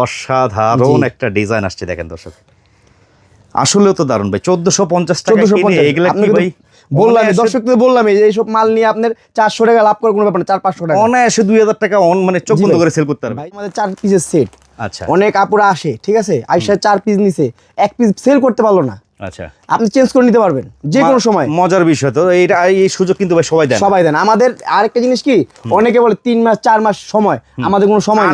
অসাধারণ একটা ডিজাইন আসছে দেখেন দর্শক। আসলেও তো দারুণ ভাই চোদ্দশো পঞ্চাশ টাকা চোদ্দশো কিনে এগুলা কি ভাই? বললাম দর্শকদের বললাম এই সব মাল নিয়ে আপনার চারশো টাকা লাভ করার কোনো ব্যাপার না চার পাঁচশো টাকা। অনায়াসে দুই হাজার টাকা অন মানে চোখ বন্ধ করে সেল করতে পারবে। ভাই আমাদের চার পিসের সেট আচ্ছা। অনেক আপুরা আসে ঠিক আছে? আইসা চার পিস নিছে এক পিস সেল করতে পারল না। আচ্ছা। আপনি চেঞ্জ করে নিতে পারবেন যে কোনো সময়। মজার বিষয় তো এইটা এই সুযোগ কিন্তু ভাই সবাই দেন। সবাই দেন। আমাদের আরেকটা জিনিস কি অনেকে বলে তিন মাস চার মাস সময় আমাদের কোনো সময়।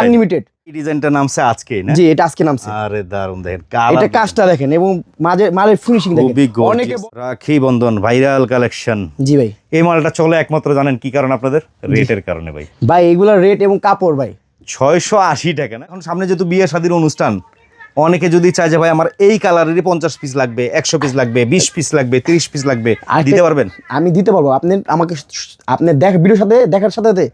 আনলিমিটেড এই ডিজাইনটা নামছে আজকেই না? জি এটা আজকে নামছে। আরে দারুণ দেখেন এটা কাজটা দেখেন এবং মাঝে মালের ফিনিশিং দেখেন। অনেকে রাখি বন্ধন ভাইরাল কালেকশন জি ভাই। এই মালটা চলে একমাত্র জানেন কি কারণ আপনাদের? রেটের কারণে ভাই। ভাই এগুলোর রেট এবং কাপড় ভাই। ছয়শো আশি টাকা না? এখন সামনে যেহেতু বিয়ে শাদির অনুষ্ঠান অনেকে যদি চায় যে ভাই আমার এই কালারেরই পঞ্চাশ পিস লাগবে একশো পিস লাগবে বিশ পিস লাগবে তিরিশ পিস লাগবে দিতে পারবেন? আমি দিতে পারব। আপনি আমাকে আপনি দেখ ভিডিওর সাথে দেখার সাথে সাথে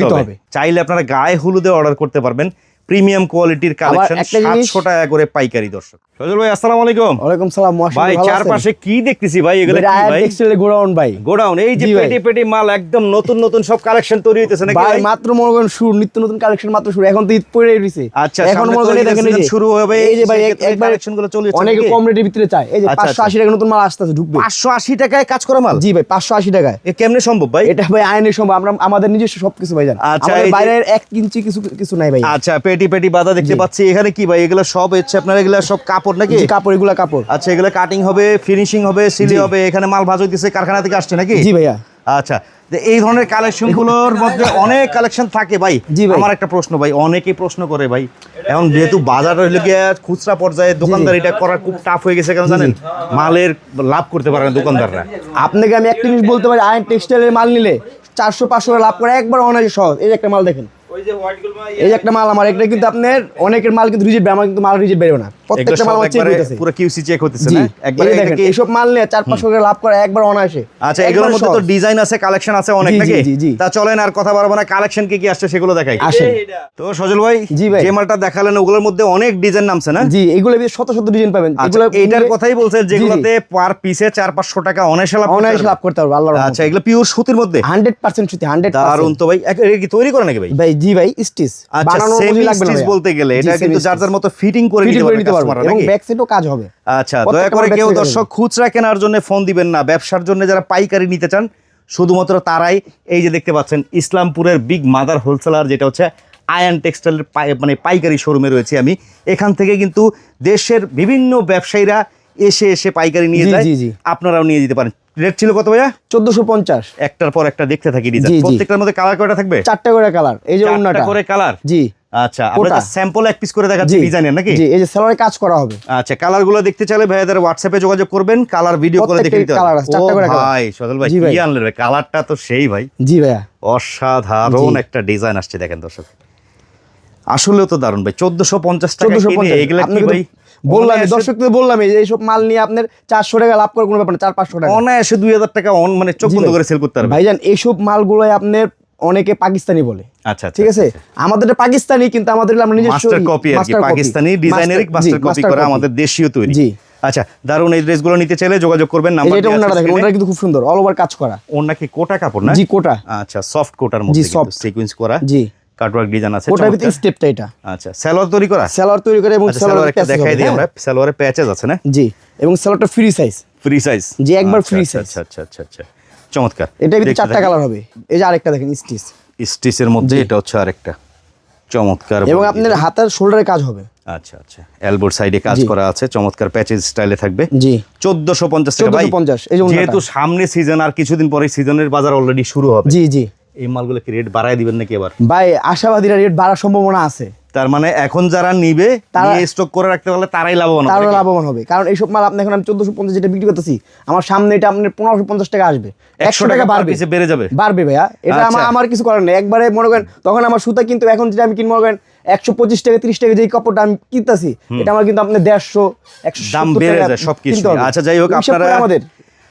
দিতে হবে। চাইলে আপনারা গায়ে হলুদে অর্ডার করতে পারবেন। প্রিমিয়াম কোয়ালিটির কালেকশন একটা জিনিস- সাতশো টাকা করে পাইকারি দর্শক। সজল ভাই আসসালামু আলাইকুম। ওয়ালাইকুম সালাম ভাই চারপাশে কি দেখতেছি ভাই? এগুলো কি ভাই? টেক্সটাইল গোডাউন ভাই। গোডাউন এই যে পেটি পেটি মাল একদম নতুন নতুন সব কালেকশন তৈরি হইতেছে নাকি ভাই মাত্র মনে করেন শুরু নিত্য নতুন কালেকশন মাত্র শুরু। এখন তো ঈদ পড়ে রয়েছে আচ্ছা এখন সামনে মনে করেন দেখেন এই যে শুরু হবে এই যে ভাই একবার কালেকশনগুলো চলে যাচ্ছে অনেকে কম রেটের ভিতরে চায়। এই যে আচ্ছা, পাঁচশো আচ্ছা। আশি টাকা নতুন মাল আসতেছে ঢুকবে। পাঁচশো আশি টাকায় কাজ করা মাল? জি ভাই পাঁচশো আশি টাকায়। এ কেমনে সম্ভব ভাই? এটা ভাই আইনের সম্ভব। আমরা আমাদের নিজস্ব সবকিছু ভাই জান আচ্ছা, বাইরের এক ইঞ্চি কিছু কিছু নাই ভাই। আচ্ছা পেটি পেটি বাধা দেখতে পাচ্ছি। এখানে কি ভাই? এগুলো সব হচ্ছে আপনার এগুলো সব কাপড় নাকি? কাপড় এগুলা কাপড়। আচ্ছা এগুলো কাটিং হবে ফিনিশিং হবে সিলি হবে এখানে মাল ভাজ হইতেছে কারখানা থেকে আসছে নাকি? জি ভাইয়া। আচ্ছা এই ধরনের কালেকশনগুলোর মধ্যে অনেক কালেকশন থাকে ভাই। আমার একটা প্রশ্ন ভাই অনেকেই প্রশ্ন করে ভাই। এখন যেহেতু বাজার হইলে গিয়ে খুচরা পর্যায়ে দোকানদার এটা করা খুব টাফ হয়ে গেছে কেন জানেন? মালের লাভ করতে পারে না দোকানদাররা। আপনাকে আমি একটা জিনিস বলতে পারি আয়ন টেক্সটাইলের মাল নিলে চারশো পাঁচশো লাভ করে একবার অনায়াসে সহজ। এই একটা মাল দেখেন। এই একটা মাল আমার এটা কিন্তু আপনার অনেকের মাল কিন্তু রিজেক্ট আমার কিন্তু মাল রিজেক্ট বেরোবে না। প্রত্যেকটা মাল চেক হইতেছে। পুরো কিউসি চেক হতেছে না? একবারে দেখেন এইসব মাল নিয়ে চার পাঁচশো টাকা লাভ করে একবার অনায়াসে। আচ্ছা এগুলোর মধ্যে তো ডিজাইন আছে কালেকশন আছে অনেক জি, জি, নাকি? জি, জি। তা চলেন আর কথা বাড়াবো না কালেকশন কি কি আসছে সেগুলো দেখাই। আসেন। তো সজল ভাই জি ভাই। যে মালটা দেখালেন ওগুলোর মধ্যে অনেক ডিজাইন নামছে না? জি এগুলো শত শত ডিজাইন পাবেন। আচ্ছা এগুলো এইটার কথাই বলছেন যেগুলোতে পার পিসে চার পাঁচশো টাকা অনায়াসে লাভ করতে অনায়াসে লাভ করতে পারব আল্লাহ আচ্ছা এগুলো পিওর সুতির মধ্যে? হান্ড্রেড পার্সেন্ট সত্যি হান্ড্রেড দারুণ তো ভাই কি তৈরি করে নাকি ভাই? ভাই জি ভাই স্টিচ। আচ্ছা বানানোর সেমি স্টিচ বলতে গেলে এটা কিন্তু যার যার মতো ফিটিং করে নিতে পারবে এবং ব্যাক সাইডও কাজ হবে। আচ্ছা দয়া করে কেউ দর্শক খুচরা কেনার জন্য ফোন দিবেন না। ব্যবসার জন্য যারা পাইকারি নিতে চান শুধুমাত্র তারাই এই যে দেখতে পাচ্ছেন ইসলামপুরের বিগ মাদার হোলসেলার যেটা হচ্ছে আয়ান টেক্সটাইলের মানে পাইকারি শোরুমে রয়েছে আমি। এখান থেকে কিন্তু দেশের বিভিন্ন ব্যবসায়ীরা এসে এসে পাইকারি নিয়ে যায়। আপনারাও নিয়ে যেতে পারেন। রেট ছিল কত ভাইয়া? চোদ্দশো পঞ্চাশ। একটার পর একটা দেখতে থাকি ডিজাইন। প্রত্যেকটার মধ্যে কালার কয়টা থাকবে? চারটা করে কালার এই যে চারটা অন্যটা। করে কালার জি। আচ্ছা আমরা কোটা। স্যাম্পল এক পিস করে দেখাচ্ছি ডিজাইনের নাকি? জি এই যে সেলোয়ারে কাজ করা হবে। আচ্ছা কালারগুলো দেখতে চাইলে ভাইয়াদের হোয়াটসঅ্যাপে যোগাযোগ করবেন কালার ভিডিও করে দেখে নিতে আছে, চারটা করে colour। ভাই সজল ভাই কি আনলেন ভাই? কালারটা তো সেই ভাই। জি ভাইয়া। অসাধারণ একটা ডিজাইন আসছে দেখেন দর্শক। আসলেও তো দারুণ ভাই চোদ্দশো পঞ্চাশ টাকা চোদ্দশো কিনে এগুলা কি ভাই? বললাম দর্শকদের বললাম এই এইসব মাল নিয়ে আপনার চারশো টাকা লাভ করার কোনো ব্যাপার না চার পাঁচশো টাকা। অনায়াসে দুই হাজার টাকা অন মানে চোখ বন্ধ করে সেল করতে পারবে। ভাইজান এইসব মালগুলোই আপনার অনেকে পাকিস্তানি বলে। আচ্ছা ঠিক আছে? আমাদের পাকিস্তানি কিন্তু আমাদের আমরা নিজস্ব মাস্টার কপি আর কি পাকিস্তানি জি, মাস্টার কপি করা আমাদের দেশীয় তৈরি। জি। আচ্ছা দারুণ এই ড্রেসগুলো নিতে চাইলে যোগাযোগ করবেন নাম্বার এটা দেখেন ওনারা কিন্তু খুব সুন্দর অল ওভার কাজ করা। ওর নাকি কোটা কাপড় না? জি কোটা। আচ্ছা সফট কোটার মধ্যে জি, soft। সিকোয়েন্স করা। জি। কাটওয়ার্ক ডিজাইন আছে ভিতরে। স্টেপটা এটা। আচ্ছা সালোয়ার তৈরি করা? সেলোয়ার তৈরি করে এবং আচ্ছা একটা দেখাই দিই আমরা। সালোয়ারে প্যাচেস আছে না? জি এবং সেলোয়ারটা ফ্রি সাইজ ফ্রি সাইজ জি, একবার free size। আচ্ছা আচ্ছা আচ্ছা আচ্ছা। চমৎকার। এটা ভিতরে চারটা কালার হবে। এই যে আরেকটা দেখেন স্টিচ স্টিচের মধ্যে এটা হচ্ছে আরেকটা। চমৎকার এবং আপনার হাতের শোল্ডারে কাজ হবে। আচ্ছা আচ্ছা। এলবোর সাইডে কাজ করা আছে চমৎকার প্যাচেস স্টাইলে থাকবে। জি। চোদ্দশো পঞ্চাশ টাকা ভাই 1450 এই যে যেহেতু সামনে সিজন আর কিছুদিন পরে সিজনের বাজার অলরেডি শুরু হবে। জি জি। এই মালগুলো কি রেট বাড়ায় দিবেন নাকি এবার? ভাই আশাবাদীরা রেট বাড়ার সম্ভাবনা আছে। তার মানে এখন যারা নিবে তারা- স্টক করে রাখতে পারলে তারাই লাভবান হবে তারও লাভবান হবে। কারণ এইসব মাল আপনি এখন আমি চোদ্দশো পঞ্চাশ যেটা বিক্রি করতেছি আমার সামনে এটা আপনার পনেরোশো পঞ্চাশ টাকা আসবে। একশো টাকা বাড়বে। বেড়ে যাবে? বাড়বে ভাইয়া। এটা আমার আচ্ছা। আমার কিছু করার নেই। একবারে মনে করেন তখন আমার সুতা কিন্তু এখন যেটা আমি কিনবো মনে করেন একশো পঁচিশ টাকা তিরিশ টাকা যেই কাপড়টা আমি কিনতেছি এটা আমার কিন্তু আপনি দেড়শো একশো দাম বেড়ে যায় সবকিছু আচ্ছা যাই হোক আপনারা আমাদের।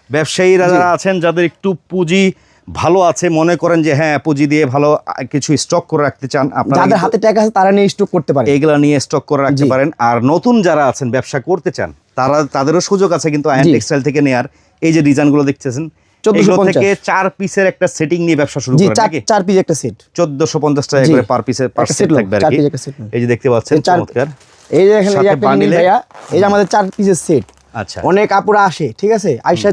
ব্যবসায়ীরা যারা আছেন যাদের একটু পুঁজি ভালো আছে মনে করেন যে হ্যাঁ পুঁজি দিয়ে ভালো কিছু স্টক করে রাখতে চান আপনারা হাতে টাকা আছে তারা নিয়ে স্টক করতে পারে এগুলা নিয়ে স্টক করে রাখতে পারেন। আর নতুন যারা আছেন ব্যবসা করতে চান তারা তাদেরও সুযোগ আছে কিন্তু আয়ন টেক্সটাইল থেকে নেয়ার। এই যে ডিজাইনগুলো দেখতেছেন 1450 এগুলো থেকে চার পিসের একটা সেটিং নিয়ে ব্যবসা শুরু করেন চার নাকি? চার পিস একটা সেট চোদ্দশো পঞ্চাশ টাকা করে পার পিসের পার সেট set থাকবে আর কি। piece একটা set। এই যে দেখতে পাচ্ছেন চমৎকার। এই যে এখানে এই যে সাথে একটা জিনিস ভাইয়া এই যে আমাদের চার পিসের সেট আচ্ছা। অনেক কাপড় আসে ঠিক আছে?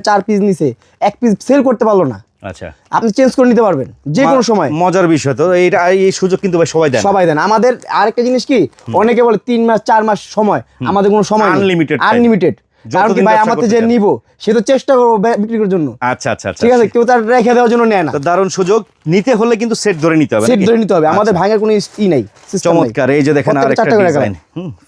চার পিস নিছে এক পিস সেল করতে পারল না। আচ্ছা। আপনি চেঞ্জ করে নিতে পারবেন যে কোনো সময়। মজার বিষয় তো এইটা এই সুযোগ কিন্তু ভাই সবাই দেয় না। সবাই দেন আমাদের আরেকটা জিনিস কি অনেকে বলে তিন মাস চার মাস সময় আমাদের কোনো সময় time। আনলিমিটেড কারণ কি ভাই আমাদের যে নিব সে তো চেষ্টা করব বিক্রি করার জন্য। আচ্ছা আচ্ছা আচ্ছা ঠিক আছে কেউ তার রেখে দেওয়ার জন্য নেয় না। দারুণ সুযোগ। নিতে হলে কিন্তু সেট ধরে নিতে হবে সেট ধরে নিতে হবে। আমাদের আচ্ছা। ভাঙার কোনো ই নাই চমৎকার এই যে দেখেন আরেকটা ডিজাইন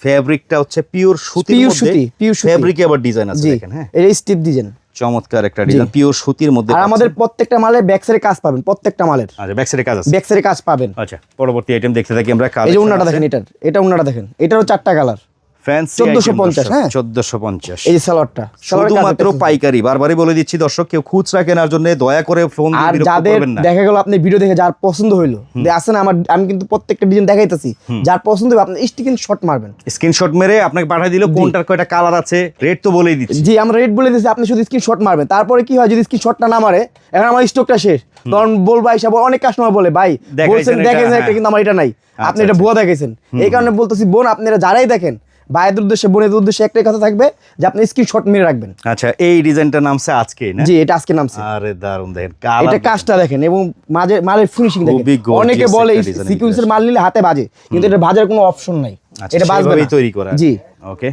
ফেব্রিকটা হচ্ছে পিওর সুতির মধ্যে সুতি, pure সুতি। ফেব্রিকে আবার ডিজাইন আছে দেখেন হ্যাঁ। এটা স্টিপ ডিজাইন চমৎকার একটা ডিজাইন পিওর সুতির মধ্যে আর আমাদের প্রত্যেকটা মালের ব্যাক সাইডে কাজ পাবেন প্রত্যেকটা মালের। আচ্ছা ব্যাক সাইডে কাজ আছে? ব্যাক সাইডে কাজ পাবেন। আচ্ছা পরবর্তী আইটেম দেখতে থাকি আমরা এই যে উন্নাটা দেখেন এটার এটা উন্নাটা দেখেন এটারও চারটা কালার ফ্যান্সি 1450, হ্যাঁ? 1450 এই যে সালোয়ারটা শুধুমাত্র পাইকারি বারবারই বলে দিচ্ছি দর্শক কেউ খুচরা কেনার জন্য দয়া করে ফোন আর যাদের দেখা গেল আপনি ভিডিও দেখে যার পছন্দ হইল আসেন আমার আমি কিন্তু প্রত্যেকটা ডিজাইন দেখাইতেছি যার পছন্দ হবে আপনি স্টিকিং মারবেন। স্ক্রিনশট মেরে আপনাকে পাঠিয়ে দিল কোনটার কয়টা কালার আছে রেট তো বলেই দিচ্ছি। জি আমরা রেট বলে দিচ্ছি আপনি শুধু মারবেন। তারপরে কি হয় যদি স্ক্রিন শটটা না মারে এখন আমার স্টকটা শেষ। তখন বলব আইসা অনেক কাস্টমার বলে ভাই বলছেন দেখেন হ্যাঁ। কিন্তু আমার এটা নাই। আপনি এটা ভুয়া দেখেছেন এই কারণে বলতেছি বোন আপনারা যারাই দেখেন ভাইয়ের উদ্দেশ্যে বোনের উদ্দেশ্যে একটাই কথা থাকবে যে আপনি স্ক্রিন শট মেরে রাখবেন। আচ্ছা এই ডিজাইনটা নামছে আজকে না? জি এটা আজকে নামছে। আরে দারুণ দেখেন এটা কাজটা দেখেন এবং মাঝে মালের ফিনিশিং দেখেন। অনেকে বলে সিকুয়েন্সের মাল নিলে হাতে বাজে কিন্তু এটা বাজার কোনো অপশন নাই। এটা বাজবে। তৈরি করা। জি। ওকে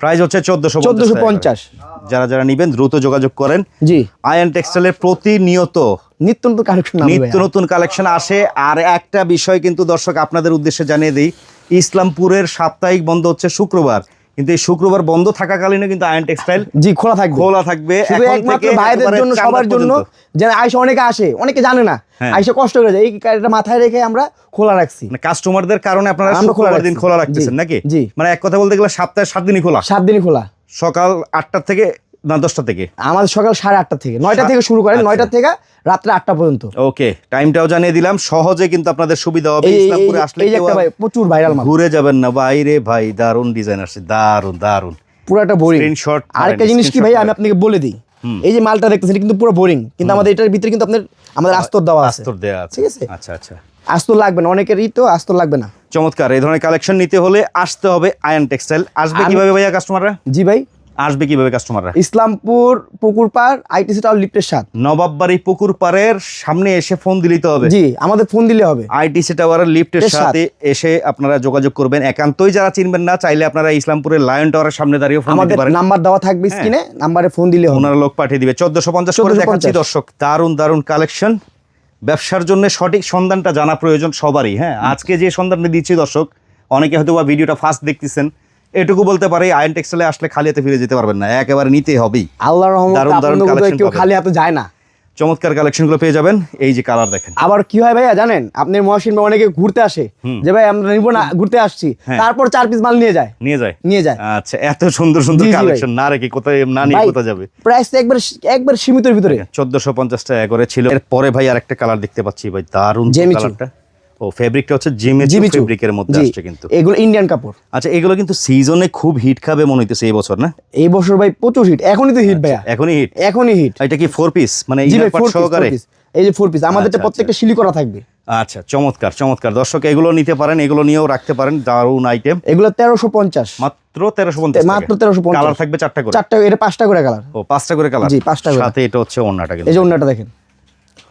প্রাইস হচ্ছে 1450 1450 যারা যারা নেবেন দ্রুত যোগাযোগ করেন। জি। আয়ন টেক্সটাইলের প্রতিনিয়ত নিত্য নতুন কালেকশন নিত্য নতুন কালেকশন আসে। আর একটা বিষয় কিন্তু দর্শক আপনাদের উদ্দেশ্যে জানিয়ে দিই ইসলামপুরের সাপ্তাহিক বন্ধ হচ্ছে শুক্রবার। কিন্তু এই শুক্রবার বন্ধ থাকাকালীনও কিন্তু আয়ন টেক্সটাইল জি খোলা থাকবে। খোলা থাকবে। একমাত্র ভাইদের জন্য সবার জন্য। পর্যন্ত। যে আইসা অনেকে আসে অনেকে জানে না। হ্যাঁ। আইসা কষ্ট করে যায় এই এটা মাথায় রেখে আমরা খোলা রাখছি। মানে কাস্টমারদের কারণে আপনারা শুক্রবার দিন খোলা রাখতেছেন নাকি? জি। মানে এক কথা বলতে গেলে সপ্তাহে সাত দিনই খোলা। সাত দিনই খোলা। সকাল আটটা থেকে না দশটা থেকে? আমাদের সকাল সাড়ে আটটা থেকে। নয়টা থেকে শুরু করেন। নয়টা থেকে রাত্রে আটটা পর্যন্ত। ওকে টাইমটাও জানিয়ে দিলাম। সহজে কিন্তু আপনাদের সুবিধা হবে। ইসলামপুরে আসলে প্রচুর ভাইরাল ঘুরে যাবেন না। বাইরে ভাই দারুণ ডিজাইন আসছে দারুণ দারুণ পুরো একটা বোরিং মারেন, আরেকটা জিনিস কি ভাই আমি আপনাকে বলে দিই। এই যে মালটা দেখতেছেন কিন্তু পুরো বোরিং কিন্তু আমাদের এটার ভিতরে কিন্তু আপনার আমাদের আস্তর দেওয়া আছে। আস্তর দেওয়া আছে। ঠিক আছে। আচ্ছা আচ্ছা। আস্তর লাগবে না। অনেকেরই তো আস্তর লাগবে না। চমৎকার। এই ধরনের কালেকশন নিতে হলে আসতে হবে আয়ন টেক্সটাইল। আসবে কীভাবে ভাইয়া কাস্টমাররা জি ভাই। আসবে কীভাবে কাস্টমাররা ইসলামপুর পুকুর পাড় আইটিসি টাওয়ার লিফটের সাথ নবাববাড়ি পুকুর পাড়ের সামনে এসে ফোন দিলিতে হবে। জি আমাদের ফোন দিলে হবে। আইটিসি টাওয়ারের লিফটের সাথে। এসে আপনারা যোগাযোগ করবেন। একান্তই যারা চিনবেন না চাইলে আপনারা ইসলামপুরের লায়ন টাওয়ারের সামনে দাঁড়িয়ে ফোন দিতে পারেন। নাম্বার দেওয়া থাকবে হ্যাঁ। স্ক্রিনে নাম্বারে ফোন দিলে হবে। ওনারা লোক পাঠিয়ে দিবে। চোদ্দশো পঞ্চাশ করে 1450 দেখাচ্ছি দর্শক দারুণ দারুণ কালেকশন ব্যবসার জন্য সঠিক সন্ধানটা জানা প্রয়োজন সবারই হ্যাঁ। আজকে যে সন্ধানটা দিচ্ছি দর্শক অনেকে হয়তো বা ভিডিওটা ফার্স্ট দেখতেছেন। এটুকু বলতে পারে আয়ন টেক্সটাইলে আসলে খালি হাতে ফিরে যেতে পারবেন না একেবারে নিতে হবেই আল্লাহর রহমতে আপনাদের কেউ খালি হাতে যায় না। চমৎকার কালেকশনগুলো পেয়ে যাবেন এই যে কালার দেখেন। আবার কি হয় ভাইয়া জানেন আপনি মহাসিন ভাই অনেকে ঘুরতে আসে যে ভাই আমরা নিবো না ঘুরতে আসছি হ্যাঁ। তারপর চার পিস মাল নিয়ে যায়। নিয়ে যায়? নিয়ে যায়। আচ্ছা এত সুন্দর সুন্দর। কালেকশন না রেখে কোথায় না নিয়ে কোথায় যাবে? প্রাইস একবার একবার সীমিতের ভিতরে। চোদ্দশো পঞ্চাশ টাকা করে ছিল। এরপরে ভাই আরেকটা কালার দেখতে পাচ্ছি ভাই দারুণ জেমিচু। কালারটা ও ফেব্রিকটা হচ্ছে ফেব্রিকের মধ্যে আসছে কিন্তু। এগুলো ইন্ডিয়ান কাপড়। আচ্ছা এগুলো কিন্তু সিজনে খুব হিট খাবে মনে হইতেছে এই বছর না? এই বছর ভাই প্রচুর হিট এখনই তো হিট ভাইয়া। এখনই হিট এখনই হিট এটা কি ফোর পিস মানে সহকারে? এই যে ফোর পিস আমাদেরটা আচ্ছা, প্রত্যেকটা করা থাকবে। আচ্ছা চমৎকার চমৎকার। দর্শক এগুলো নিতে পারেন এগুলো নিয়েও রাখতে পারেন দারুণ আইটেম এগুলো তেরোশো পঞ্চাশ। মাত্র তেরোশো পঞ্চাশ মাত্র 1350 কালার থাকবে চারটা করে। চারটা এটা পাঁচটা করে কালার ও পাঁচটা করে কালার জি, পাঁচটা করে। সাথে এটা হচ্ছে অন্যটা এই যে অন্যটা দেখেন।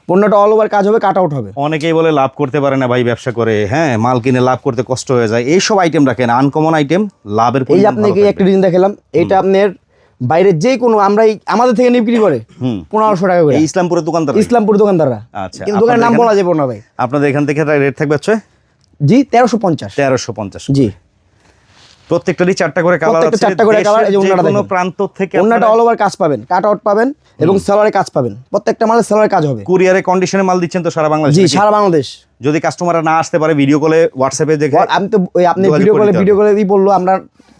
অন্যটা অল ওভার কাজ হবে কাট আউট হবে। অনেকেই বলে লাভ করতে পারে না ভাই ব্যবসা করে। হ্যাঁ মাল কিনে লাভ করতে কষ্ট হয়ে যায়। এইসব আইটেম রাখেন আনকমন আইটেম লাভের এই আপনাকে একটা ডিজাইন দেখালাম এটা আপনার বাইরে যে কোনো আমরা আমাদের থেকে নিয়ে বিক্রি করে হুম। পনেরোশো টাকা করে। ইসলামপুরের দোকানদার ইসলামপুর দোকানদাররা। আচ্ছা, কিন্তু দোকানের নাম বলা যাবে না ভাই। আপনাদের এখান থেকে রেট থাকবে হচ্ছে? জি তেরোশো পঞ্চাশ। তেরোশো পঞ্চাশ জি। প্রত্যেকটারই চারটা করে কালার আছে। চারটা করে colour, এই যে অন্যটা প্রান্ত থেকে অন্যটা অল ওভার কাজ পাবেন। কাট আউট পাবেন এবং সেলারে কাজ পাবেন। প্রত্যেকটা মালের সেলারে কাজ হবে। কুরিয়ারে কন্ডিশনে মাল দিচ্ছেন তো সারা বাংলাদেশে জি সারা বাংলাদেশ। যদি কাস্টমাররা না আসতে পারে ভিডিও কলে হোয়াটসঅ্যাপে দেখে আমি তো ওই আপনি ভিডিও কলে ভিডিও কলে দিয়ে বলল আমরা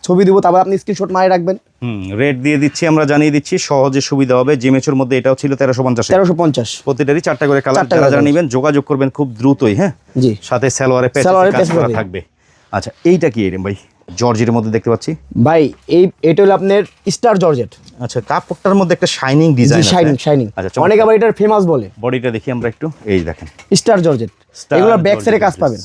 ছবি দিব তারপর আপনি স্ক্রিনশট মারে রাখবেন। হুম রেট দিয়ে দিচ্ছি আমরা জানিয়ে দিচ্ছি সহজে সুবিধা হবে। জিমেচুর মধ্যে এটাও ছিল তেরোশো পঞ্চাশ তেরোশো পঞ্চাশ। প্রতিটারই চারটা করে কালার যারা যারা নেবেন যোগাযোগ করবেন খুব দ্রুতই হ্যাঁ? জি। সাথে সালোয়ারে প্যাচ থাকবে। আচ্ছা এইটা কি এরম ভাই? জর্জের মধ্যে দেখতে পাচ্ছি। ভাই এই এটা হলো আপনার স্টার জর্জেট। আচ্ছা কাপড়টার মধ্যে একটা শাইনিং ডিজাইন শাইনিং শাইনিং আচ্ছা অনেক আবার এটার ফেমাস বলে। বডিটা দেখি আমরা একটু। এই দেখেন। Star georgette. এগুলো ব্যাক সাইডে কাজ পাবেন।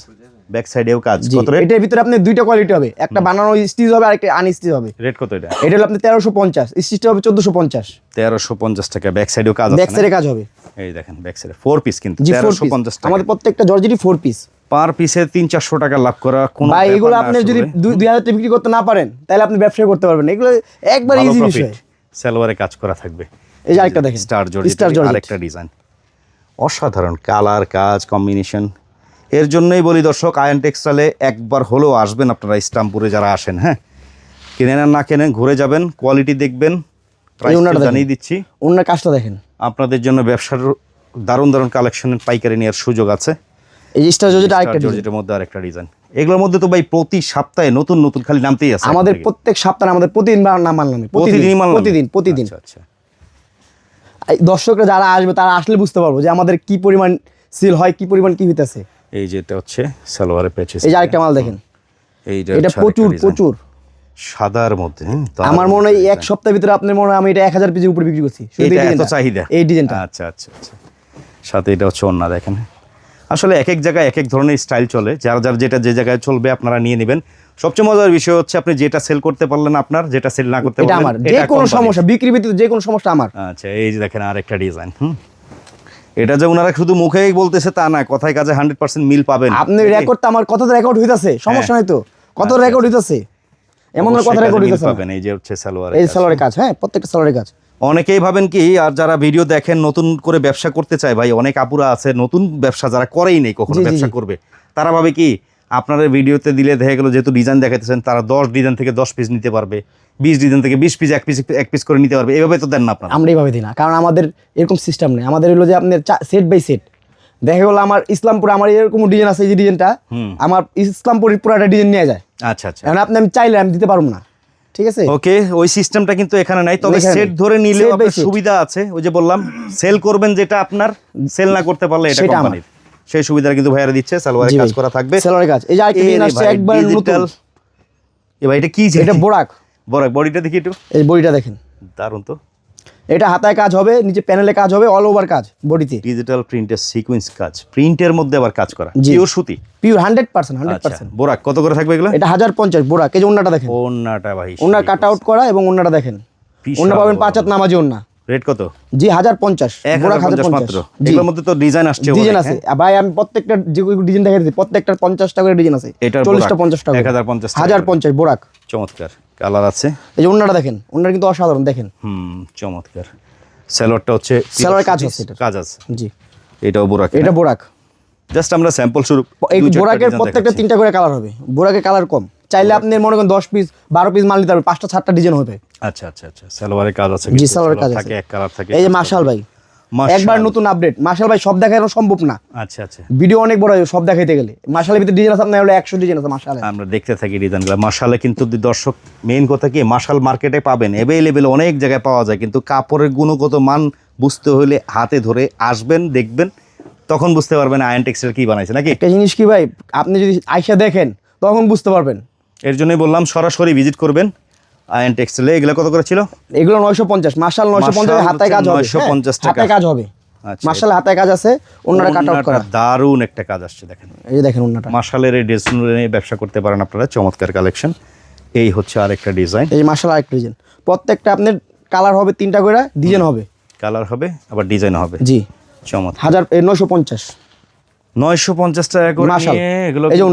ব্যাক সাইডেও কাজ। কত রেট? এটার ভিতরে আপনি দুইটা কোয়ালিটি হবে। একটা বানানো স্টিচ হবে আর একটা আনস্টিচ হবে। রেট কত এটা? এটা হলো আপনি তেরোশো পঞ্চাশ স্টিচটা হবে চোদ্দশো পঞ্চাশ। তেরোশো পঞ্চাশ টাকা ব্যাক সাইডেও কাজ ব্যাক? সাইডে কাজ হবে। এই দেখেন ব্যাক সাইডে ফোর পিস কিন্তু জি ফোর তেরোশো পিস পঞ্চাশ টাকা। আমাদের প্রত্যেকটা জর্জেটই ফোর পিস পার পিসে তিন চারশো টাকা লাভ করা কোনো ভাই এগুলো আপনি যদি দুই হাজার টাকা বিক্রি করতে না পারেন তাহলে আপনি ব্যবসা করতে পারবেন। এগুলো একবার ইজি বিষয়। সালোয়ারে কাজ করা থাকবে। এই যে আরেকটা দেখেন। Star georgette star georgette. আরেকটা ডিজাইন অসাধারণ কালার কাজ কম্বিনেশন এর জন্যই বলি দর্শক আয়ন টেক্সটাইলে একবার হলেও আসবেন আপনারা ইসলামপুরে যারা আসেন হ্যাঁ? কেনেন আর না কেনেন ঘুরে যাবেন কোয়ালিটি দেখবেন। জানিয়ে দিচ্ছি। অন্য কাজটা দেখেন। আপনাদের জন্য ব্যবসার দারুণ দারুণ কালেকশনের পাইকারি নেওয়ার সুযোগ আছে। এই স্টার জর্জেট আরেকটা জর্জেটের মধ্যে আরেকটা ডিজাইন এগুলোর মধ্যে তো ভাই প্রতি সপ্তাহে নতুন নতুন খালি নামতেই আছে আমাদের প্রত্যেক সপ্তাহে আমাদের প্রতিদিন নামে? প্রতিদিন প্রতিদিন আচ্ছা আচ্ছা। দর্শকরা যারা আসবে তারা আসলে বুঝতে পারব যে আমাদের কি পরিমাণ সেল হয় কি পরিমাণ কি হইতাছে। এই যেটা হচ্ছে সালোয়ারের প্যাচেস এই যে আরেকটা মাল দেখেন। এইটা এটা প্রচুর প্রচুর। সাদার মধ্যে হ্যাঁ, আমার মনে হয় এক সপ্তাহের ভিতরে আপনার মনে হয় আমি এটা এক হাজার পিসের উপরে বিক্রি করছি। এটা এত চাহিদা। এই ডিজাইনটা। আচ্ছা আচ্ছা আচ্ছা। সাথে এটা হচ্ছে অন্য দেখেন। আসলে এক এক জায়গায় এক এক ধরনের স্টাইল চলে। যার যার যেটা যে জায়গায় চলবে আপনারা নিয়ে নেবেন। সবচেয়ে মজার বিষয় হচ্ছে আপনি যেটা সেল করতে পারলেন আপনার যেটা সেল না করতে এটা পারলেন আমার। যে কোনো সমস্যা বিক্রি ভিত্তিতে যে কোনো সমস্যা আমার। আচ্ছা এই যে দেখেন আরেকটা ডিজাইন হুম। এটা যে ওনারা শুধু মুখেই বলতেছে তা না কথায় কাজে হান্ড্রেড পার্সেন্ট মিল পাবেন। আপনি রেকর্ড তো আমার কত রেকর্ড হইতাছে? সমস্যা নাই তো। কত আচ্ছা, রেকর্ড হইতাছে? এমন কত কথা রেকর্ড হইতাছে পাবেন এই যে হচ্ছে সালোয়ার এই সালোয়ারের কাজ হ্যাঁ প্রত্যেকটা সালোয়ারের কাজ। অনেকেই ভাবেন কি আর যারা ভিডিও দেখেন নতুন করে ব্যবসা করতে চায় ভাই অনেক আপুরা আছে নতুন ব্যবসা যারা করেই নেই কখনো ব্যবসা করবে তারা ভাবে কি আপনারা ভিডিওতে দিলে দেখা গেলো যেহেতু ডিজাইন দেখাতেছেন তারা দশ ডিজাইন থেকে দশ পিস নিতে পারবে। বিশ ডিজাইন থেকে বিশ পিস এক পিস এক পিস করে নিতে পারবে। এভাবে তো দেন না আপনারা। আমরা এইভাবে দিই না। কারণ আমাদের এরকম সিস্টেম নেই। আমাদের হলো যে আপনার সেট বাই সেট দেখা গেলো আমার ইসলামপুর আমার এরকম ডিজাইন আছে এই যে ডিজাইনটা। আমার ইসলামপুরের পুরাটা ডিজাইন নিয়ে যায়। আচ্ছা আচ্ছা। এখন আপনি আমি চাইলে আমি দিতে পারব না। ঠিক আছে? ওকে ওই সিস্টেমটা কিন্তু এখানে নাই। তবে সেট ধরে set। সুবিধা আছে। ওই যে বললাম সেল করবেন যেটা আপনার সেল না করতে পারলে এটা কোম্পানির সেই সুবিধা কিন্তু ভাইয়ারা দিচ্ছে সালোয়ারের কাজ করা থাকবে। সালোয়ারের কাজ। এই যে আরেকটা ডিজাইন আসছে একবার নতুন। এবার এটা কি এটা বোরাক। বড় বডিটা দেখি একটু। এই বডিটা দেখেন। দারুণ তো। এটা হাতায় কাজ হবে নিচে প্যানেলে কাজ হবে অল ওভার কাজ বডিতে। ডিজিটাল প্রিন্টের সিকোয়েন্স কাজ। প্রিন্টের মধ্যে আবার কাজ করা। পিওর সুতি। পিওর হান্ড্রেড পার্সেন্ট হান্ড্রেড আচ্ছা পার্সেন্ট বোরাক কত করে থাকবে এগুলো? এটা হাজার পঞ্চাশ বোরাক। এই যে অন্যটা দেখেন। ওন্নাটা ভাই ওনার কাট আউট করা এবং অন্যটা দেখেন। অন্য পাবেন বড়। পাঁচ হাত নামাজি ওন্না। রেট কত? জি হাজার পঞ্চাশ। হাজার হাজার পঞ্চাশ পঞ্চাশ। মাত্র। এগুলোর মধ্যে তো ডিজাইন আসছে ডিজাইন আছে। হ্যাঁ? ভাই আমি প্রত্যেকটা যে ডিজাইন দেখে দিচ্ছি প্রত্যেকটা পঞ্চাশ করে ডিজাইন আছে। এটার চল্লিশটা পঞ্চাশ টাকা 1050 টাকা। হাজার পঞ্চাশ বোরাক। চমৎকার। কালার আছে? এই যে দেখেন কিন্তু অসাধারণ দেখেন। হুম চমৎকার। স্যালোয়ারটা হচ্ছে সালোয়ারের কাজ আছে। কাজ আছে। জি। এটাও বোরাক এটা বোরাক। জাস্ট আমরা স্যাম্পল শুরু এই বোরাকের প্রত্যেকটা। তিনটা করে কালার হবে। বোরাকের কালার কম। চাইলে আপনি মনে করেন দশ পিস বারো পিস মাল নিতে পারবেন পাঁচটা সাতটা ডিজাইন হবে। আচ্ছা আচ্ছা আচ্ছা। সালোয়ারের কাজ আছে জি, সালোয়ারের কাজ। থাকে এক কালার থাকে। এই যে মার্শাল ভাই একবার নতুন আপডেট মার্শাল ভাই সব দেখানো সম্ভব না। আচ্ছা আচ্ছা। ভিডিও অনেক বড় হয় সব দেখাইতে গেলে। মার্শালের ভিতরে ডিজাইন আছে আপনার হলো একশো ডিজাইন আছে মার্শালে আমরা দেখতে থাকি ডিজাইনগুলো। মাসালে কিন্তু দর্শক মেইন কথা কি মাসাল মার্কেটে পাবেন। অ্যাভেলেবেল অনেক জায়গায় পাওয়া যায় কিন্তু কাপড়ের গুণগত মান বুঝতে হলে হাতে ধরে আসবেন দেখবেন। তখন বুঝতে পারবেন আয়ন টেক্সটাইল কি বানাইছে নাকি? একটা জিনিস কি ভাই আপনি যদি আইসা দেখেন তখন বুঝতে পারবেন। এর জন্যই বললাম সরাসরি ভিজিট করবেন। আয়ন টেক্সটাইলে এগুলো কত করে ছিল? এগুলো নয়শো পঞ্চাশ। মার্শাল নয়শো পঞ্চাশ মার্শাল কাজ হবে হচ্ছে 950 হ্যাঁ, টাকা। কাজ হবে। আচ্ছা মার্শাল হাতায় কাজ আছে অন্যরা কাট আউট করা। দারুণ একটা কাজ আসছে দেখেন। এই দেখেন অন্যটা মাসালের এই ড্রেস নিয়ে ব্যবসা করতে পারেন আপনারা চমৎকার কালেকশন এই হচ্ছে আরেকটা ডিজাইন এই মার্শাল আরেকটা ডিজাইন প্রত্যেকটা আপনার কালার হবে তিনটা করে ডিজাইন হবে। কালার হবে আবার ডিজাইন হবে। জি। চমৎকার। হাজার নয়শো পঞ্চাশ। নয়শো পঞ্চাশ টাকা করে এগুলো এই যে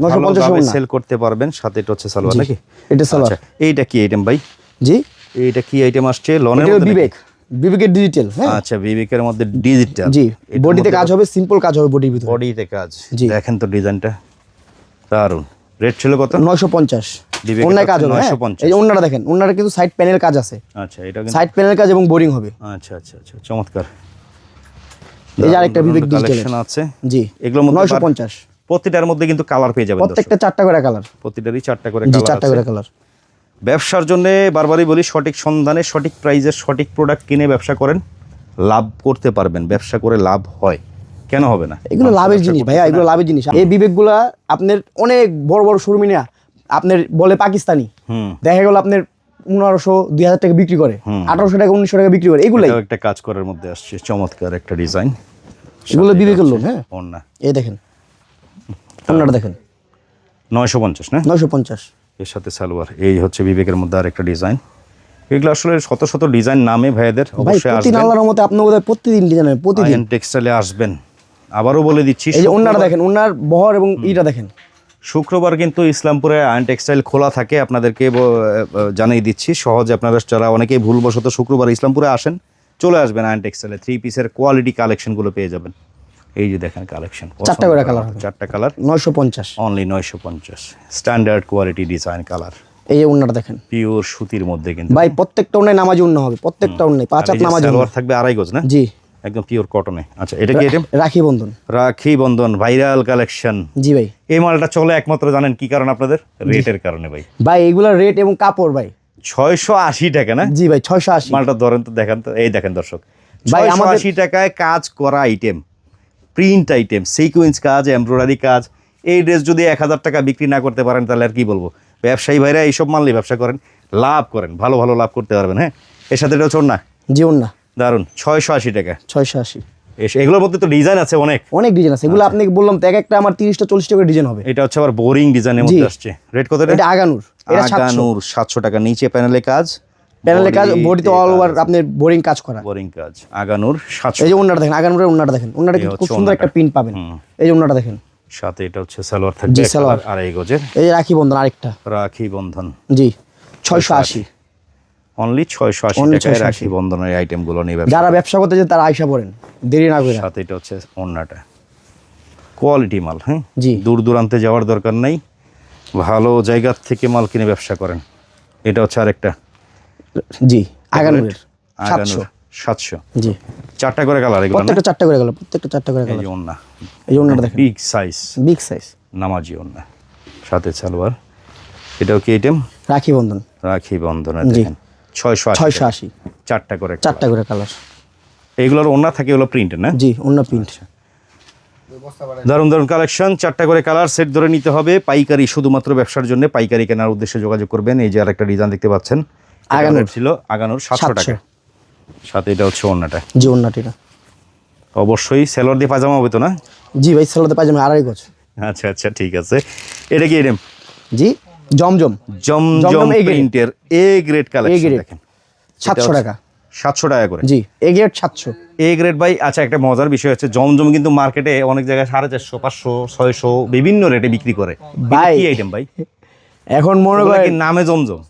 950। সেল করতে পারবেন। সাথে এটা হচ্ছে সালোয়ার নাকি? এটা সালোয়ার। আচ্ছা, এইটা কি আইটেম ভাই? জি। এইটা কি আইটেম আসছে? লনের মধ্যে বিবেক। বিবেকের ডিজিটাল হ্যাঁ? আচ্ছা বিবেকের মধ্যে ডিজিটাল জি বডিতে কাজ হবে সিম্পল কাজ হবে বডির ভিতরে। বডিতে কাজ। জি। দেখেন তো ডিজাইনটা। দারুণ রেট ছিল কত? নয়শো পঞ্চাশ। বিবেকের অন্যায় কাজ হবে হ্যাঁ? 950 এই অন্যটা দেখেন অন্যটা কিন্তু সাইড প্যানেল কাজ আছে। আচ্ছা এটা কিন্তু সাইড প্যানেল কাজ এবং বোরিং হবে। আচ্ছা আচ্ছা আচ্ছা চমৎকার। এই যে আরেকটা বিবেক ডিজিটাল আছে। জি এগুলোর মধ্যে নয়শো বার- পঞ্চাশ। প্রতিটার মধ্যে কিন্তু কালার পেয়ে যাবেন প্রত্যেকটা চারটা করে কালার প্রতিটারই চারটা করে কালার চারটা করে কালার ব্যবসার জন্য বারবারই বলি সঠিক সন্ধানে সঠিক প্রাইজের সঠিক প্রোডাক্ট কিনে ব্যবসা করেন লাভ করতে পারবেন। ব্যবসা করে লাভ হয়। কেন হবে না? এগুলো লাভের জিনিস ভাইয়া না। এগুলো লাভের জিনিস। এই বিবেকগুলা আপনার অনেক বড় বড় শোরুমে নেয়া আপনার বলে পাকিস্তানি। হুম। দেখা গেল আপনার পনেরোশো দুই হাজার টাকা বিক্রি করে। আঠারোশো টাকা উনিশশো টাকা বিক্রি করে। এটাও একটা কাজ করার মধ্যে আসছে। চমৎকার একটা ডিজাইন এগুলো বিবেকের লোন হ্যাঁ? এই দেখেন। অন্যটা দেখেন। নয়শো পঞ্চাশ না? নয়শো পঞ্চাশ। এর সাথে সালোয়ার। এই হচ্ছে বিবেকের মধ্যে আর একটা ডিজাইন। এগুলো আসলে শত শত ডিজাইন নামে অবশ্যই আসবেন। আল্লাহর মতে বোধহয় প্রতিদিন ডিজাইন প্রতিদিন। টেক্সটাইলে আসবেন। আবারও বলে দিচ্ছি এই যে দেখেন অন্যার বহর এবং ইটা দেখেন। শুক্রবার কিন্তু ইসলামপুরে আয়ন টেক্সটাইল খোলা থাকে আপনাদেরকে জানিয়ে দিচ্ছি। সহজে আপনারা যারা অনেকেই ভুলবশত শুক্রবার ইসলামপুরে আসেন চলে আসবেন আয়ন টেক্সটাইলে থ্রি পিসের কোয়ালিটি কালেকশনগুলো পেয়ে যাবেন। এই যে দেখেন কালেকশন চারটা করে হবে। চারটা কালার নয়শো পঞ্চাশ। অনলি নয়শো পঞ্চাশ। স্ট্যান্ডার্ড কোয়ালিটি ডিজাইন কালার এই যে অন্যটা দেখেন। পিওর সুতির মধ্যে কিন্তু। ভাই প্রত্যেকটা অন্যায় নামাজ অন্য হবে প্রত্যেকটা অন্যায় পাঁচ হাত নামাজি সালোয়ার থাকবে আড়াই গজ না? জি। একদম পিওর কটনে আচ্ছা এটা কি এরকম রাখি বন্ধন। রাখি বন্ধন ভাইরাল কালেকশন জি ভাই। এই মালটা চলে একমাত্র জানেন কি কারণ আপনাদের? রেটের কারণে ভাই। ভাই এগুলোর রেট এবং কাপড় ভাই। ছয়শো আশি টাকা না? জি ভাই ছয়শো আশি। মালটা ধরেন তো দেখেন তো এই দেখেন দর্শক। ভাই, আমাদের আশি টাকায় কাজ করা আইটেম প্রিন্ট আইটেম সিকুয়েন্স কাজ এমব্রয়ডারি কাজ এই ড্রেস যদি এক হাজার টাকা বিক্রি না করতে পারেন তাহলে আর কি বলব? ব্যবসায়ী ভাইরা এইসব মানলে ব্যবসা করেন লাভ করেন ভালো ভালো লাভ করতে পারবেন হ্যাঁ? এর সাথে এটা না? জি অন্য দারুণ ছয়শো আশি টাকা। ছয়শো আশি। এগুলোর মধ্যে তো ডিজাইন আছে অনেক। অনেক ডিজাইন আছে। এগুলো আপনাকে বললাম তো এক একটা আমার তিরিশটা চল্লিশটা করে ডিজাইন হবে। এটা হচ্ছে আবার বোরিং ডিজাইনের মধ্যে আসছে। রেট কত এটা? আগানুর। আগানুর সাতশো টাকা। নিচে প্যানেলে কাজ প্যানেলে কাজ বডিতে অল ওভার আপনার বোরিং কাজ। করা। বোরিং কাজ। আগানুর এই যে অন্যটা দেখেন আগানুরের অন্যটা দেখেন। এই কিন্তু খুব সুন্দর একটা। প্রিন্ট পাবেন। এই যে অন্যটা দেখেন। সাথে এটা হচ্ছে সালোয়ার থাকবে জি, সালোয়ার। আড়াই গজের। এই রাখি বন্ধন আরেকটা। রাখি বন্ধন। জি ছয়শো আশি। অনলি ছয়শো আশি Only টাকায় 680 রাখি বন্ধনের আইটেমগুলো নিবে যারা ব্যবসা করতে চান তারা আইসা পড়েন। দেরি না করে। সাথে এটা হচ্ছে অন্যটা কোয়ালিটি মাল হ্যাঁ? জি। দূর দূরান্তে যাওয়ার দরকার নেই। ভালো জায়গা থেকে মাল কিনে ব্যবসা করেন। এটা হচ্ছে আরেকটা। জি আগানুরের সাতশো। সাতশো। জি। চারটা করে কালার এগুলো প্রত্যেকটা চারটা করে গেল প্রত্যেকটা চারটা করে এই গেল ওন্না এই অন্যটা দেখেন। বিগ সাইজ বিগ সাইজ নামাজি ওন্না সাথে সালোয়ার। এটাও কি আইটেম রাখি বন্ধন। রাখি বন্ধনে। দেখেন। ছয়শো ছয়শো আশি। চারটা করে চারটা করে কালার এইগুলোর ওন্না থাকে এগুলো প্রিন্টের না? জি অন্য প্রিন্ট দারুণ দারুণ কালেকশন চারটা করে কালার সেট ধরে নিতে হবে। পাইকারি শুধুমাত্র ব্যবসার জন্য পাইকারি কেনার উদ্দেশ্যে যোগাযোগ করবেন। এই যে আরেকটা ডিজাইন দেখতে পাচ্ছেন। আগানোর। ছিল আগানোর সাতশো টাকা। সাথে এটা হচ্ছে অন্যটা জি অন্যটিটা অবশ্যই সেলোয়ার দিয়ে পাজামা হবে তো না? জি ভাই সালাতে পাইজামা আড়াই গজ। আচ্ছা আচ্ছা ঠিক আছে। এটা কি এরম? জি জমজম। জমজম প্রিন্টের এ গ্রেড কালেকশন দেখেন। সাতশো টাকা। সাতশো টাকা করে। জি এ গ্রেড সাতশো। এ গ্রেড বাই আচ্ছা একটা মজার বিষয় হচ্ছে জমজম কিন্তু মার্কেটে অনেক জায়গায় সাড়ে চারশো পাঁচশো ছয়শো বিভিন্ন রেটে বিক্রি করে। ভাই। কি আইটেম ভাই? এখন মনে করেন নামে জমজম?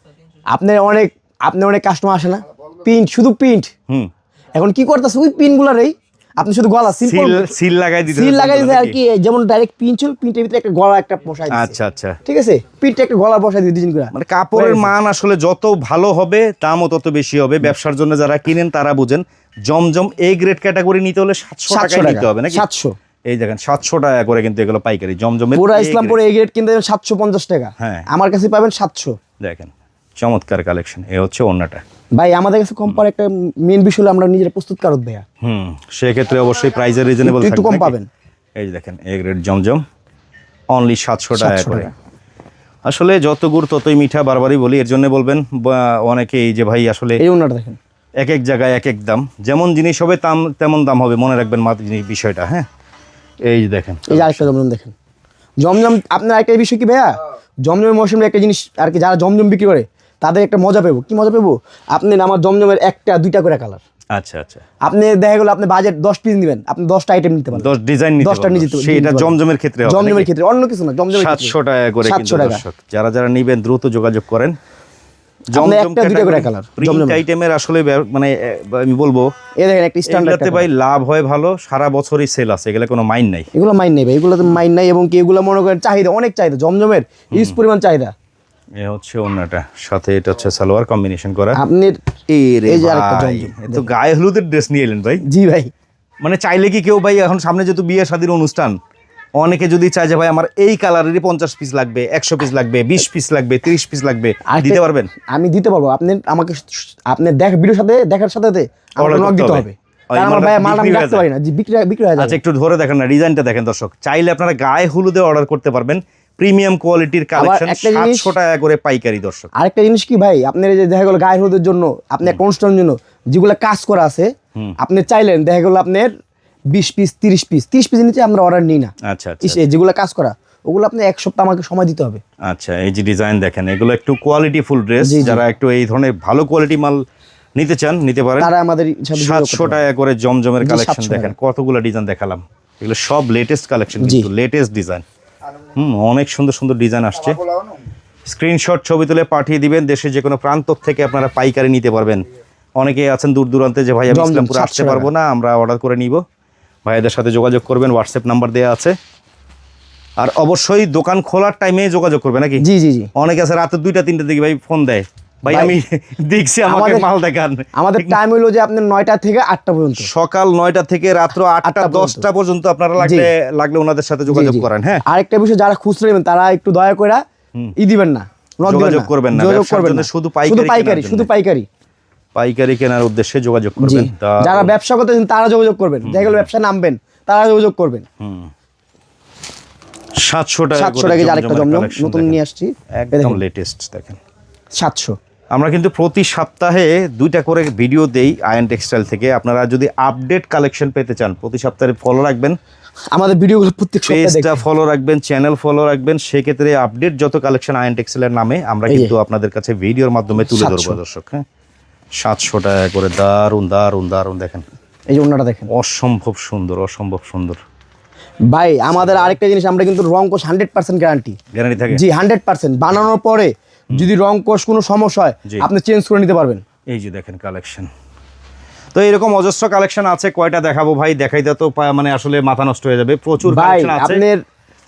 আপনি অনেক আপনার অনেক কাস্টমার আসে না। প্রিন্ট শুধু প্রিন্ট হুম। এখন কি করতেছে? ওই পিন গুলারই আপনি শুধু গলা সিম্পল সিল লাগাই দিতে সিল লাগাই দিতে আর কি যেমন ডাইরেক্ট পিন ছিল পিনটার ভিতরে একটা গলা একটা বসাই দিচ্ছে আচ্ছা আচ্ছা। ঠিক আছে? পিনটা একটা গলা বসাই দিয়ে দুজন করে মানে কাপড়ের মান আসলে যত ভালো হবে দামও তত বেশি হবে। ব্যবসার জন্য যারা কিনেন তারা বুঝেন জমজম এ গ্রেড ক্যাটাগরি নিতে হলে সাতশো সাতশো টাকায় নিতে হবে নাকি? সাতশো। এই দেখেন সাতশো টাকা করে কিন্তু এগুলো পাইকারি জমজমের পুরা ইসলামপুরে। এই গ্রেড কিনতে সাতশো পঞ্চাশ টাকা। হ্যাঁ। আমার কাছে পাবেন সাতশো। দেখেন। চমৎকার কালেকশন এ হচ্ছে অন্যটা ভাই আমাদের কাছে কম কম্পার একটা মেন বিষয় হলো আমরা নিজেরা প্রস্তুত কারত ভাইয়া হুম সেক্ষেত্রে অবশ্যই প্রাইজের রিজনেবল একটু- একটু কম পাবেন। এই যে দেখেন এ গ্রেড জমজম। অনলি সাতশো টাকা করে। আসলে যত গুড় ততই মিঠা বারবারই বলি এর জন্য বলবেন বা অনেকেই যে ভাই আসলে এই ওনাটা দেখেন। এক এক জায়গায় এক এক দাম। যেমন জিনিস হবে তাম তেমন দাম হবে মনে রাখবেন মাত্র জিনিস বিষয়টা হ্যাঁ? এই যে দেখেন। এই যে আরেকটা জমজম দেখেন। জমজম আপনার একটা বিষয় কি ভাইয়া? জমজমের মৌসুমে একটা জিনিস আর কি যারা জমজম বিক্রি করে তাদের একটা মজা পেবো কি মজা পেবো আপনি আমার জমজমের একটা দুইটা করে কালার আচ্ছা আচ্ছা। আপনি দেখা গেলো আপনি বাজেট দশ পিস নেবেন আপনি দশটা আইটেম নিতে পারবেন। দশ ডিজাইন দশটা। নিতে সেটা জমজমের ক্ষেত্রে জমজমের ক্ষেত্রে অন্য কিছু না জমজমের সাতশো টাকা করে 700 টাকা। যারা যারা নিবেন দ্রুত যোগাযোগ করেন। আইটেমের আসলে মানে আমি বলব একটা স্ট্যান্ডার্ড এগুলাতে ভাই লাভ হয় ভালো সারা বছরই সেল আছে এগুলো কোনো মাইন নাই। এগুলো মাইন নেই ভাই এগুলো তো মাইন নাই এবং কি এগুলো মনে করেন চাহিদা অনেক চাহিদা জমজমের ইউজ পরিমাণ চাহিদা। এ হচ্ছে অন্যটা সাথে এটা হচ্ছে সালোয়ার কম্বিনেশন করা। আপনি এই রে যে আরেকটা জমজম, তো গায়ে হলুদের ড্রেস নিয়ে এলেন ভাই। জি ভাই। মানে চাইলে কি কেউ ভাই এখন সামনে যেহেতু বিয়ে শাদির অনুষ্ঠান অনেকে যদি চায় যে ভাই আমার এই কালারেরই পঞ্চাশ পিস লাগবে একশো পিস লাগবে বিশ পিস লাগবে তিরিশ পিস লাগবে দিতে পারবেন? আমি দিতে পারব। আপনি আমাকে আপনি দেখ ভিডিওর সাথে দেখার সাথে দিতে হবে। আচ্ছা একটু ধরে দেখেন না ডিজাইনটা দেখেন দর্শক। চাইলে আপনারা গায়ে হলুদে অর্ডার করতে পারবেন। প্রিমিয়াম কোয়ালিটির কালেকশন একটা জিনিস- সাতশো টাকা করে পাইকারি দর্শক। আরেকটা জিনিস কি ভাই? আপনার যে দেখা গেল গায়ের হলুদের জন্য আপনার অনুষ্ঠানের জন্য যেগুলো কাজ করা আছে আপনি চাইলেন দেখা গেল আপনার বিশ পিস তিরিশ পিস তিরিশ পিস নিচে আমরা অর্ডার নিই না। আচ্ছা আচ্ছা ইসে, যেগুলো কাজ করা ওগুলো আপনি এক সপ্তাহ আমাকে সময় দিতে হবে। আচ্ছা এই যে ডিজাইন দেখেন এগুলো একটু কোয়ালিটি ফুল ড্রেস। যারা একটু এই ধরনের ভালো কোয়ালিটি মাল নিতে চান নিতে পারেন। তারা আমাদের সাথে যোগাযোগ সাতশো করতে পারে। টাকা করে জমজমের কালেকশন দেখেন কতগুলো ডিজাইন দেখালাম। এগুলো সব লেটেস্ট কালেকশন কিন্তু লেটেস্ট ডিজাইন হুম অনেক সুন্দর সুন্দর ডিজাইন আসছে। স্ক্রিনশট ছবি তুলে পাঠিয়ে দিবেন দেশের যে কোনো প্রান্ত থেকে আপনারা পাইকারি নিতে পারবেন। অনেকে আছেন দূর দূরান্তে যে ভাই আমি ইসলামপুরে আসতে পারব না আমরা অর্ডার করে নিব। ভাইয়াদের সাথে যোগাযোগ করবেন হোয়াটসঅ্যাপ নাম্বার দেওয়া আছে। আর অবশ্যই দোকান খোলার টাইমে যোগাযোগ করবে নাকি? জি জি জি। অনেকে আছে রাতে দুইটা তিনটা দিকে ভাই ফোন দেয়। ভাই আমি দেখছি আমাকে মাল দেখান। আমাদের টাইম হলো যে আপনার নয়টা থেকে আটটা পর্যন্ত। সকাল নয়টা থেকে রাত্র আটটা দশটা পর্যন্ত আপনারা লাগলে লাগলে ওনাদের সাথে যোগাযোগ করেন হ্যাঁ? আরেকটা বিষয় যারা খুচরো নেবেন তারা একটু দয়া করে ই দিবেন না যোগাযোগ করবেন না, যোগাযোগ করবেন না। শুধু পাইকারি শুধু পাইকারি। পাইকারি কেনার উদ্দেশ্যে যোগাযোগ করবেন যারা ব্যবসা করতেছেন তারা যোগাযোগ করবেন। দেখা গেলো ব্যবসা নামবেন তারা যোগাযোগ করবেন। সাতশো টাকা সাতশো টাকা আরেকটা জমজম নতুন নিয়ে আসছি। একদম লেটেস্ট দেখেন। সাতশো। আমরা কিন্তু প্রতি সপ্তাহে দুইটা করে ভিডিও দেই আয়ন টেক্সটাইল থেকে। আপনারা যদি আপডেট কালেকশন পেতে চান প্রতি সপ্তাহে ফলো রাখবেন। আমাদের ভিডিওগুলো প্রত্যেক পেজটা ফলো রাখবেন চ্যানেল ফলো রাখবেন। সেক্ষেত্রে আপডেট যত কালেকশন আয়ন টেক্সটাইলের নামে আমরা কিন্তু আপনাদের কাছে ভিডিওর মাধ্যমে তুলে ধরবো 700 দর্শক হ্যাঁ? সাতশো টাকা করে দারুণ দারুণ দারুণ দেখেন। এই যে অন্যটা দেখেন। অসম্ভব সুন্দর অসম্ভব সুন্দর। ভাই আমাদের আরেকটা জিনিস আমরা কিন্তু রং কোষ হান্ড্রেড পার্সেন্ট গ্যারান্টি গ্যারান্টি থাকে? জি হান্ড্রেড পার্সেন্ট বানানোর পরে যদি রং কোষ কোনো সমস্যা হয়। আপনি চেঞ্জ করে নিতে পারবেন। এই যে দেখেন কালেকশন তো এরকম অজস্র কালেকশন আছে কয়টা দেখাবো ভাই? দেখাইতে তো মানে আসলে মাথা নষ্ট হয়ে যাবে। প্রচুর কালেকশন আছে। আপনার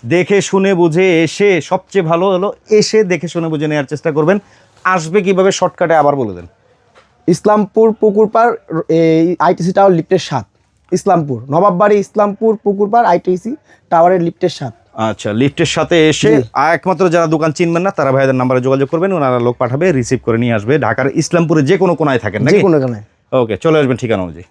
দেখে শুনে বুঝে এসে সবচেয়ে ভালো হলো এসে দেখে শুনে বুঝে নেওয়ার চেষ্টা করবেন। আসবে কীভাবে? শর্টকাটে আবার বলে দেন। ইসলামপুর পুকুরপাড় এই আইটিসি টাওয়ার লিফটের সাত। ইসলামপুর নবাববাড়ি ইসলামপুর পুকুরপাড় আইটিসি টাওয়ারের লিফটের সাত। আচ্ছা লিফটের সাথে এসে আর একমাত্র যারা দোকান চিনবেন না তারা ভাইদের নাম্বারে যোগাযোগ করবেন ওনারা লোক পাঠাবে রিসিভ করে নিয়ে আসবে। ঢাকার ইসলামপুরে যে কোনো কোনায় থাকেন না নাকি কোনো কোনায়। ওকে চলে আসবেন ঠিকানা অনুযায়ী।